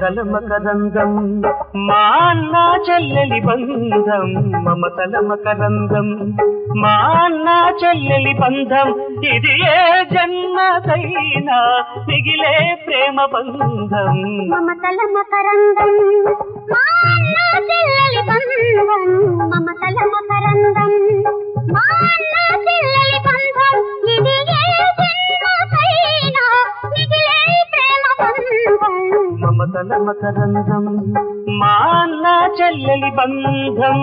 మమతల మకరందం మా అన్న చెల్లెలి బంధం మమతల మకరందం మా అన్న చెల్లెలి బంధం ఇది ఏ జన్మకైనా మిగిలే ప్రేమ బంధం. మమతల మకరందం మా అన్న చెల్లెలి బంధం మమతల మకరందం బాల మకరందం మా అన్న చెల్లెలి బంధం.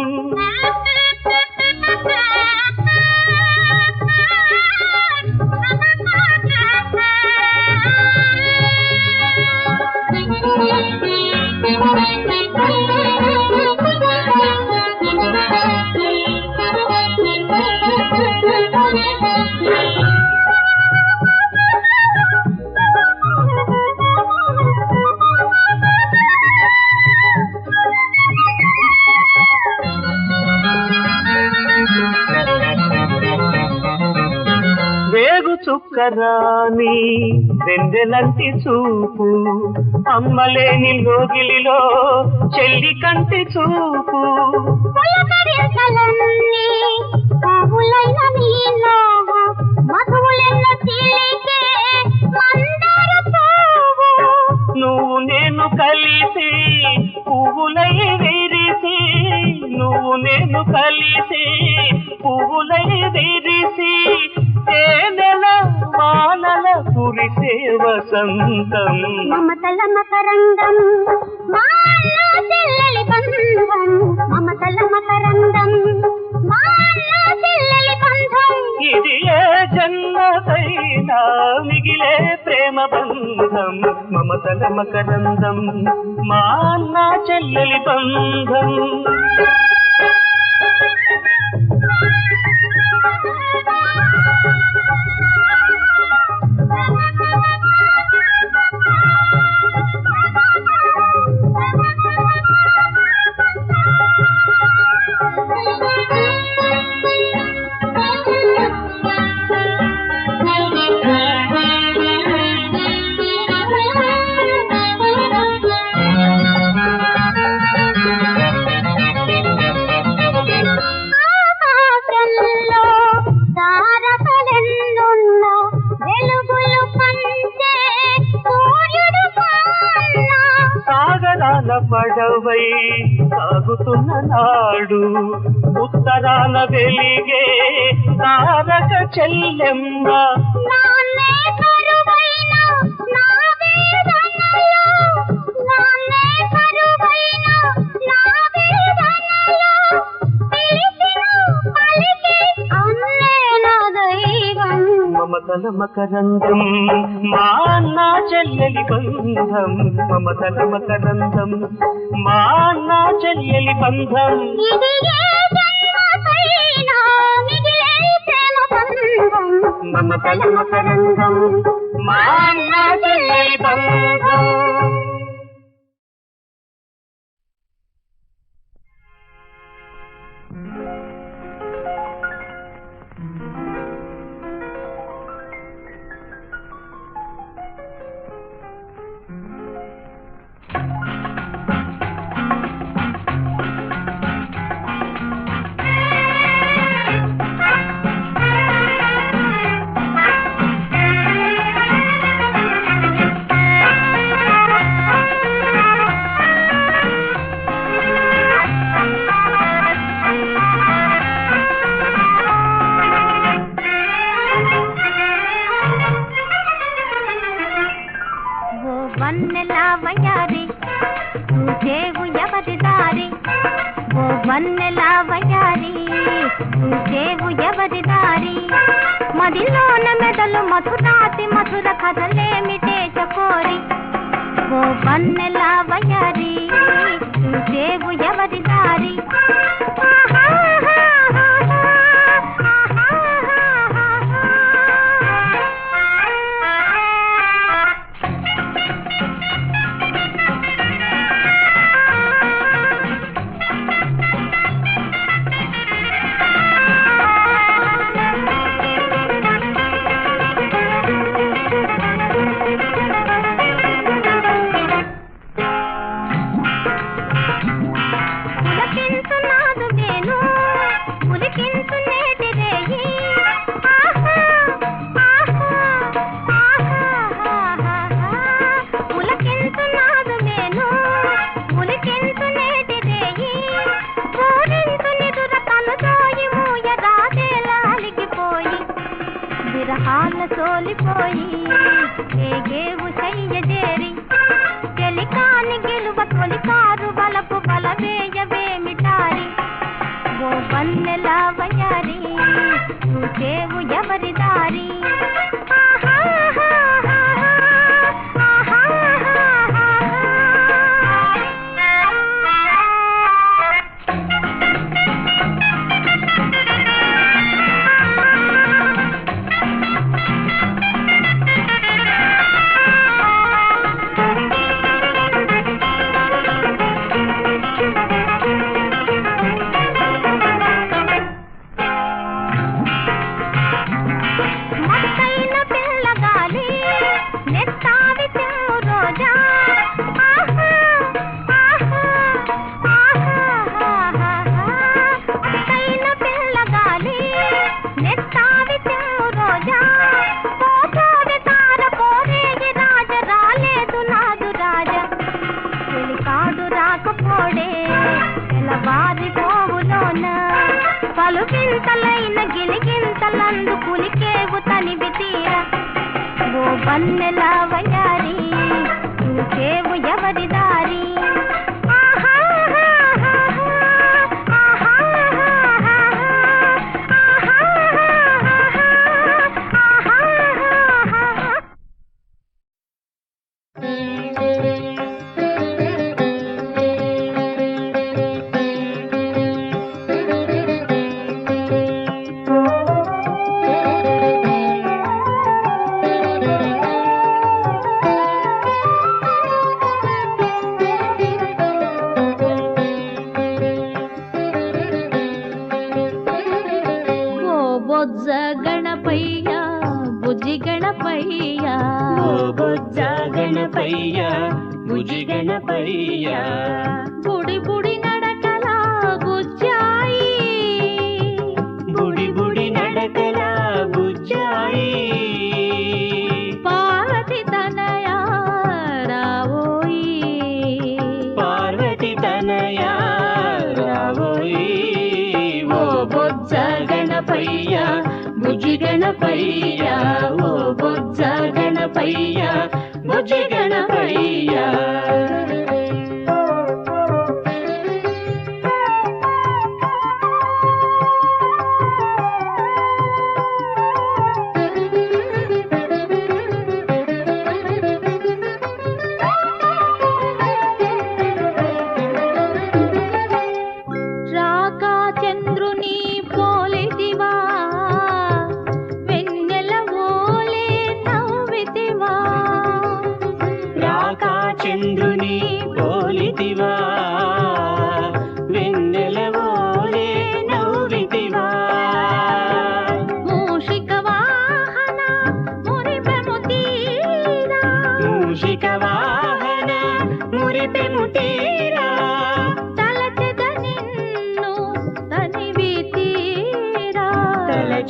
చుక్కరాని వెందెలంటి చూపు అమ్మలేని లోగిలిలో చెల్లి కంటి చూపు. నువ్వు నేను కలిసి పువ్వులై కలిసి నువ్వు నేను కలిసి పువ్వులై విరిసి తేనెల వానల కురిసే వసంతం. మమతల మకరంగం మా చెల్లెలి బంధం. మమతల మకరంగం మమతల మకరందం మా అన్న చెల్లెలి బంధం. సాగుతున్న నాడు ఉత్తరాల వెలిగే తారక చెల్లెమ్మ. మమతల మకరందం మా అన్న చెల్లెలి బంధం. మమతల మకరందం మా అన్న చెల్లెలి బంధం. ఇది ఏ మమతల మకరందం మా అన్న చెల్లెలి బంధం. चलो సోలిపోయి ఏగేవు చెయ్యజేరి గెలువ తొలికారు బలపు బలవేయవేమిటారి ఓ బన్నెల ఎవరిదా? పన్నెలా వయారి చేవు ఎవరిద? గణపయ్య బుజ్జి గణపయ్య. ఓ బొజ్జ గణపయ్య బుజ్జి బుడి బుడి గణపయ్యా ఓ బొజ్జ గణపయ్యా బొజ్జ గణపయ్యా.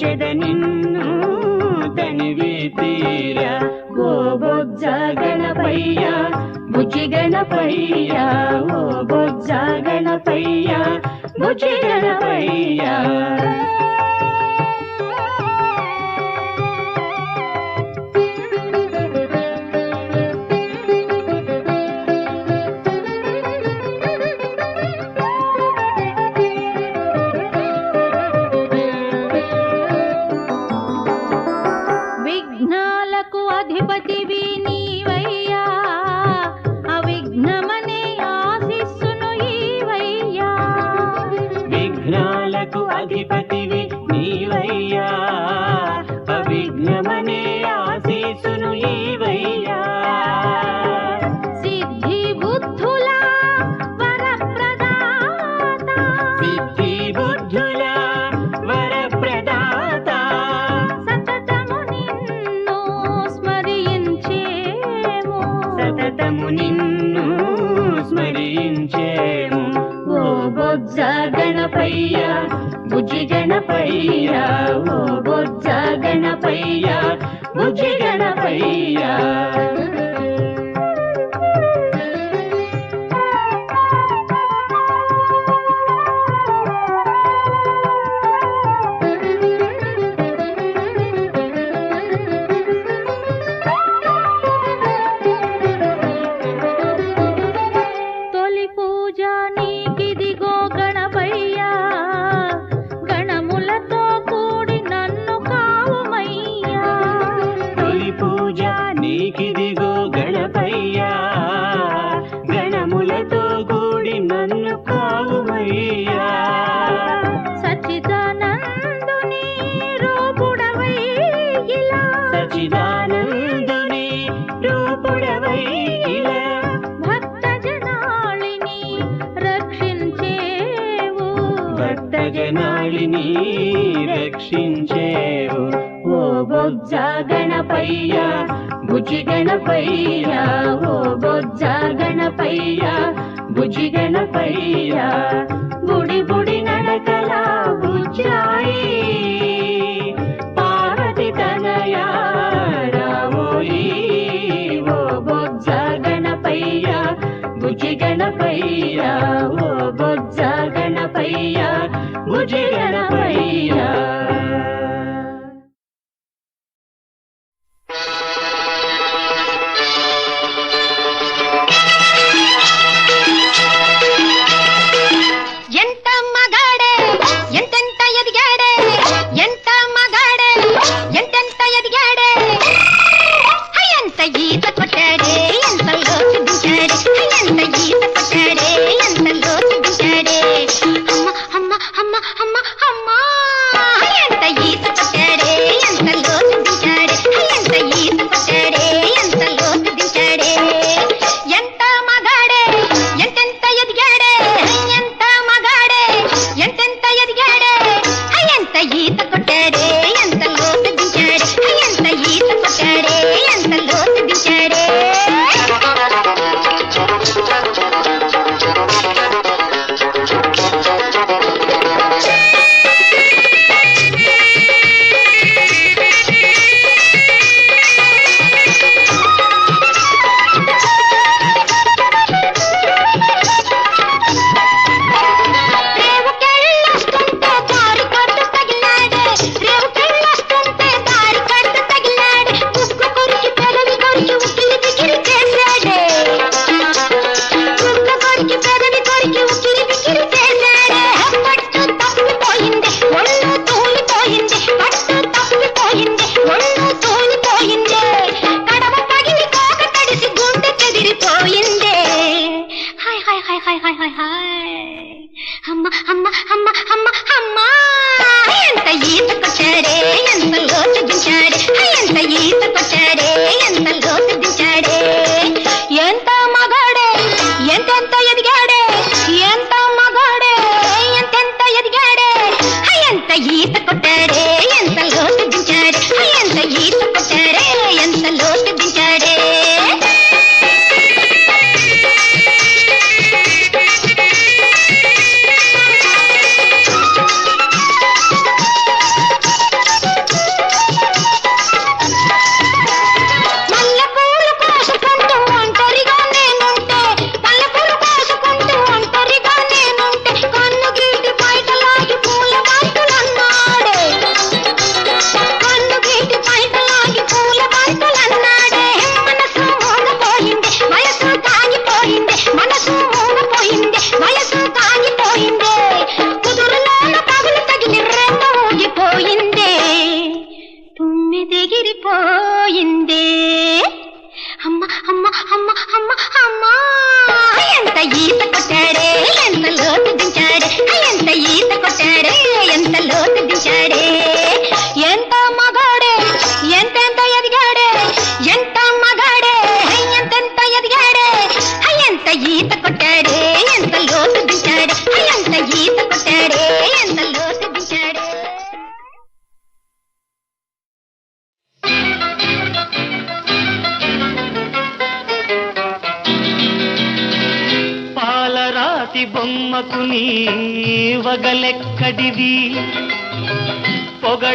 చెడ నిన్ను తనివి తీర. ఓ బొజ్జ గణపయ్య బుజ్జి గణపయ్య ఓ బొజ్జ గణపయ్య బుజ్జి గణపయ్య. కోకిలా సచిదానందుని ఓ బొజ్జ గణపయ్య ఓ బొజ్జ గణపయ్య భుజి గణపయ్య. గుడి గుడి గణపయ్యా ఓ బొజ్జ గణపయ్యా భుజ గణపయ్యా.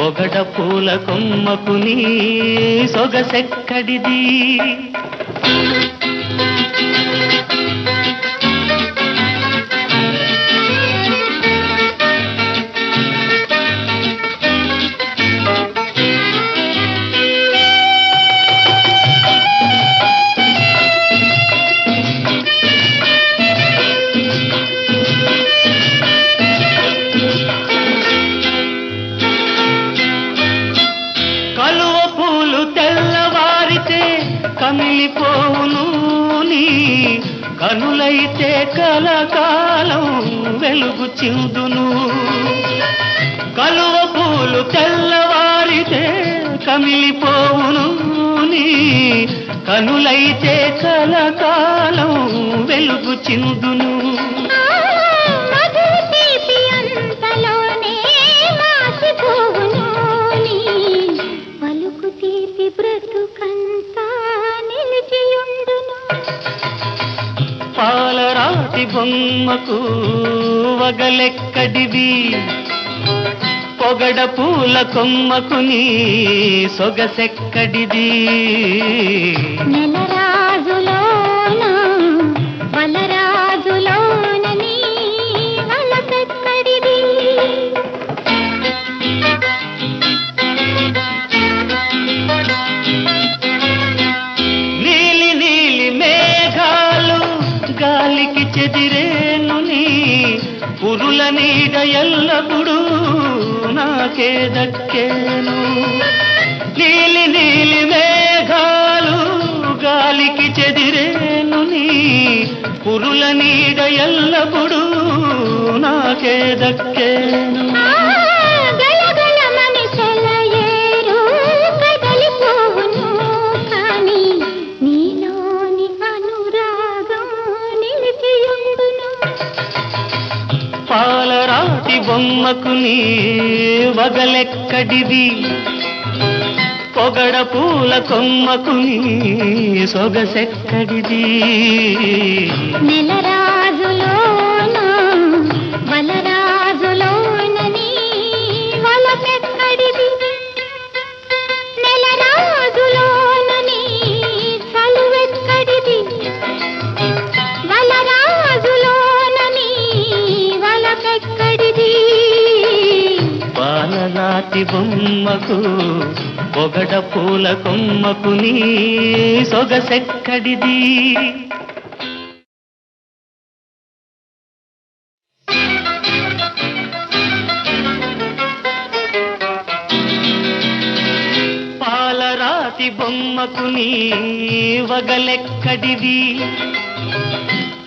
పొగడ పూల కొమ్మకు నీ సొగసెక్కడిది? పాలరాతి బొమ్మకు వగలెక్కడివి? పొగడ పూల కొమ్మకు నీ సొగసెక్కడిది? నెల చెదిరేను నీ పురుల నీడ ఎల్లప్పుడు నాకే దక్కేను. నీలి నీలి మేఘాలు గాలికి చెదిరేను నీ పురుల నీడ ఎల్లప్పుడు నాకే దక్కేను. పాలరాతి బొమ్మకు నీ వగలెక్కడివి పొగడ పూల కొమ్మకు నీ సొగసెక్కడిది? నెలరా పాలరాతి బొమ్మకు పొగడ పూల కొమ్మకు నీ సొగసెక్కడిది? పాలరాతి బొమ్మకు నీ వగలెక్కడిది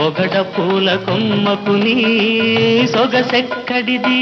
పొగడ పూల కొమ్మకు నీ సొగసెక్కడిది?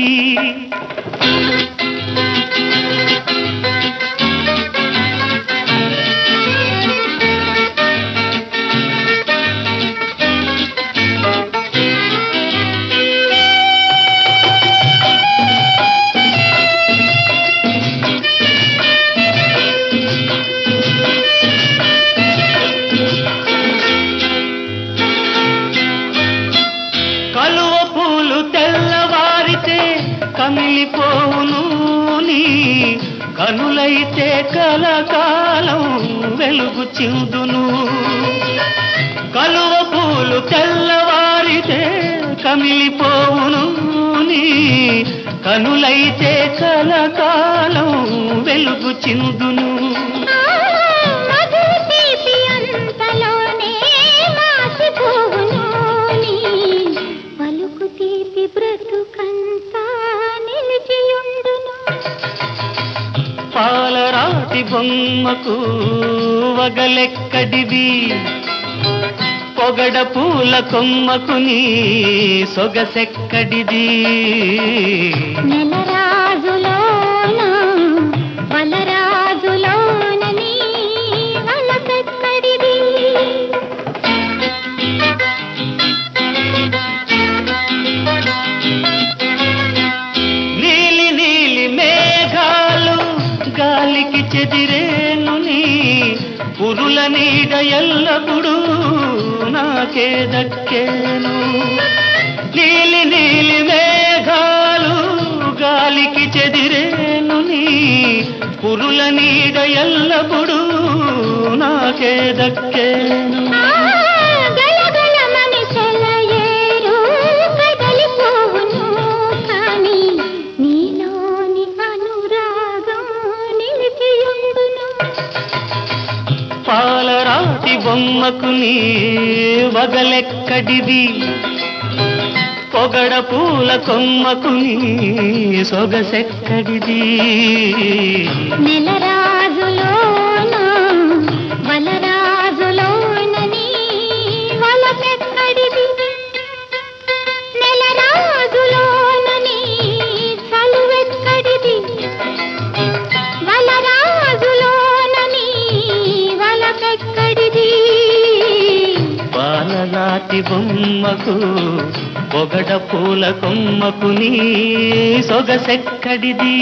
కనులైతే కలకాలం వెలుగు చిందును. పాలరాతి బొమ్మకు వగలెక్కడివి? పొగడ పూల కొమ్మకు నీ సొగసెక్కడిది? చెదిరేను నీ పురుల నీడ ఎల్లప్పుడు నాకే దక్కేను. నీలి నీలి మేఘాలు గాలికి చెదిరేను నీ పురుల నీడ ఎల్లప్పుడూ నాకే దక్కేను. బొమ్మకు నీ వగలెక్కడిది పొగడ పూల కొమ్మకు నీ సొగసెక్కడిది? నెల పాలరాతి బొమ్మకు పొగడ పూల కొమ్మకు నీ సొగసెక్కడిది?